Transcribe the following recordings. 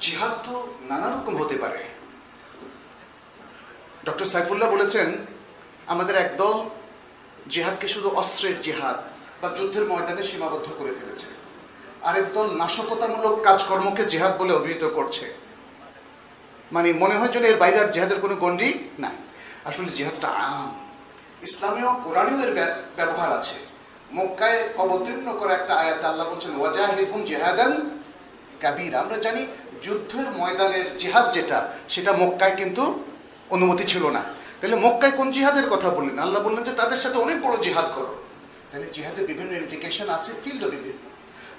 জিহাদ তো নানা রকম হতে পারে। ডক্টর সাইফুল্লাহ বলেছেন, আমাদের একদল জিহাদকে শুধু অস্ত্রের জিহাদ বা যুদ্ধের ময়দানে সীমাবদ্ধ করে ফেলেছে। আরেক দল নাশকতামূলক কাজকর্মকে জেহাদ বলে অভিহিত করছে। মানে মনে হয় যেন এর বাইরে আর জিহাদের কোনো গণ্ডি নাই। আসলে জেহাদটা আম। ইসলামীয় কোরআনেও এর ব্যবহার আছে। মক্কায় অবতীর্ণ করা একটা আয়াত আল্লাহ বলছেন ওয়াজাহিদহুম জেহাদান কাবির। আমরা জানি যুদ্ধের ময়দানের জিহাদ যেটা, সেটা মক্কায় কিন্তু অনুমতি ছিল না। তাহলে মক্কায় কোন জিহাদের কথা বললেন? আল্লাহ বললেন যে তাদের সাথে অনেক বড় জিহাদ করো। তাহলে জিহাদের বিভিন্ন ইমপ্লিকেশন আছে ফিল্ডও বিভিন্ন।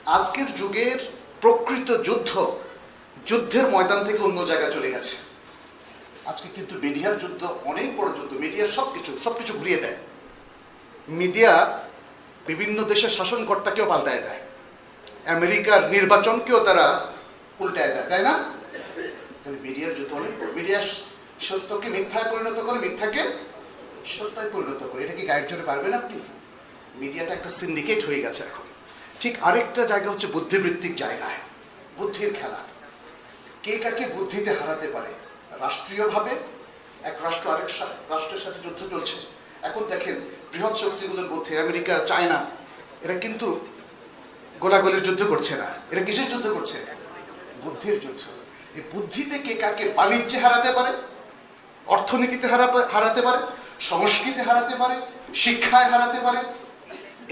আজকের যুগের প্রকৃত যুদ্ধ যুদ্ধের ময়দান থেকে অন্য জায়গায় চলে গেছে। আজকে কিন্তু মিডিয়ার যুদ্ধ, অনেক বড় যুদ্ধ মিডিয়ার সব কিছু সব কিছু ঘুরিয়ে দেয়। মিডিয়া বিভিন্ন দেশের শাসনকর্তাকেও পাল্টায় দেয়। আমেরিকার নির্বাচনকেও তারা উল্টায় দেয়, তাই না? মিডিয়ার যুদ্ধ অনেক মিডিয়া সত্যকে মিথ্যায় পরিণত করে, মিথ্যাকে সত্যায় পরিণত করে। এটা কি গাইড জোরে পারবেন আপনি? মিডিয়াটা একটা সিন্ডিকেট হয়ে গেছে এখন। ঠিক আরেকটা জায়গা হচ্ছে বুদ্ধিবৃত্তিক জায়গায়, বুদ্ধির খেলা। কে কাকে বুদ্ধিতে হারাতে পারে? রাষ্ট্রীয়ভাবে, এক রাষ্ট্র আরেক রাষ্ট্রের সাথে যুদ্ধ চলছে। এখন দেখেন, বৃহৎ শক্তিগুলোর মধ্যে আমেরিকা, চায়না, এরা কিন্তু গোলাগুলির যুদ্ধ করছে না। এরা কিসের যুদ্ধ করছে? বুদ্ধির যুদ্ধ। এই বুদ্ধিতে কে কাকে বাণিজ্যে হারাতে পারে, অর্থনীতিতে হারাতে পারে সংস্কৃতি হারাতে পারে, শিক্ষায় হারাতে পারে,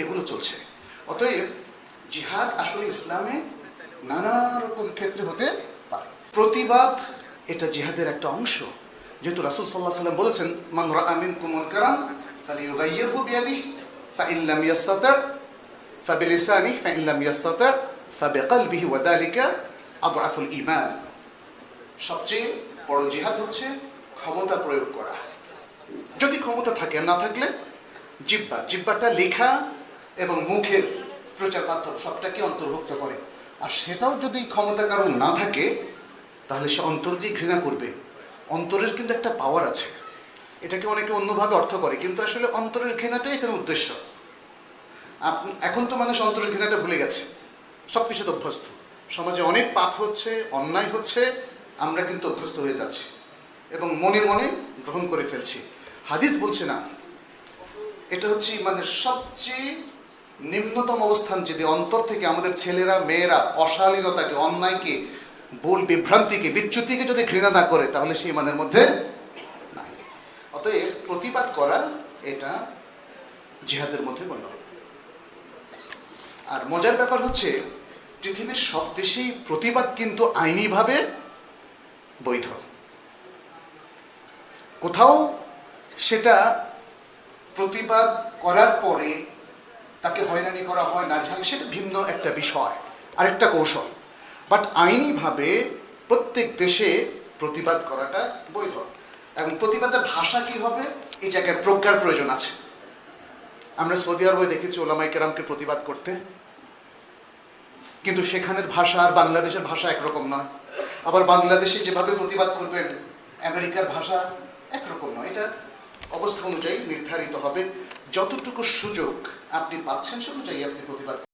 এগুলো চলছে। অতএব জিহাদ আসলে ইসলামে নানা রকম ক্ষেত্রে হতে পারে। প্রতিবাদ এটা জিহাদের একটা অংশ। যেহেতু রাসুল সাল্লাহ সাল্লাম বলেছেন মাংরা আমিন কুমন কারাম তাহলে ইউগাইয়ের হু বিয়াদি ফাইল্লাম ইয়াস্তাতা ফাবিল ইসানি ফাইল্লাম ইয়াস্তাতা ফাবে কালবিহি ওয়াদালিকা আবরাফুল ইমান সবচেয়ে বড় জিহাদ হচ্ছে ক্ষমতা প্রয়োগ করা। যদি ক্ষমতা থাকে, না থাকলে জিব্বা। জিব্বাটা লেখা এবং মুখের প্রচার মাধ্যম সবটাকে অন্তর্ভুক্ত করে। আর সেটাও যদি ক্ষমতা কারণ না থাকে, তাহলে সে অন্তর দিয়ে ঘৃণা করবে। অন্তরের কিন্তু একটা পাওয়ার আছে। এটাকে অনেকে অন্যভাবে অর্থ করে, কিন্তু আসলে অন্তরের ঘৃণাটাই এখানে উদ্দেশ্য। এখন তো মানুষ অন্তরের ঘৃণাটা ভুলে গেছে। সব কিছুতে অভ্যস্ত। সমাজে অনেক পাপ হচ্ছে, অন্যায় হচ্ছে, আমরা কিন্তু অভ্যস্ত হয়ে যাচ্ছি এবং মনে মনে গ্রহণ করে ফেলছি। হাদিস বলছে না, এটা হচ্ছে মানে সবচেয়ে নিম্নতম অবস্থান যদি অন্তর থেকে আমাদের ছেলেরা, মেয়েরা অশালীনতাকে, অন্যায়কে, ভুল বিভ্রান্তিকে, বিচ্যুতিকে যদি ঘৃণা না করে, তাহলে সেই মানের মধ্যে নাই। অতএব প্রতিবাদ করা এটা জিহাদের মধ্যে গণ্য আর মজার ব্যাপার হচ্ছে পৃথিবীর সব দেশেই প্রতিবাদ কিন্তু আইনিভাবে বৈধ। কোথাও সেটা প্রতিবাদ করার পরে তাকে হয়রানি করা হয় না জানি, সেটা ভিন্ন একটা বিষয়, আরেকটা কৌশল। বাট আইনিভাবে প্রত্যেক দেশে প্রতিবাদ করাটা বৈধ। এবং প্রতিবাদের ভাষা কি হবে? এই জায়গায় প্রজ্ঞার প্রয়োজন আছে। আমরা সৌদি আরবে দেখেছি ওলামাই কেরামকে প্রতিবাদ করতে। কিন্তু সেখানের ভাষা আর বাংলাদেশের ভাষা একরকম নয়। আবার বাংলাদেশে যেভাবে প্রতিবাদ করবেন, আমেরিকার ভাষা একরকম নয়। এটা অবস্থা অনুযায়ী নির্ধারিত হবে। যতটুকু সুযোগ আপনি পাচ্ছেন, সে অনুযায়ী আপনি প্রতিবাদ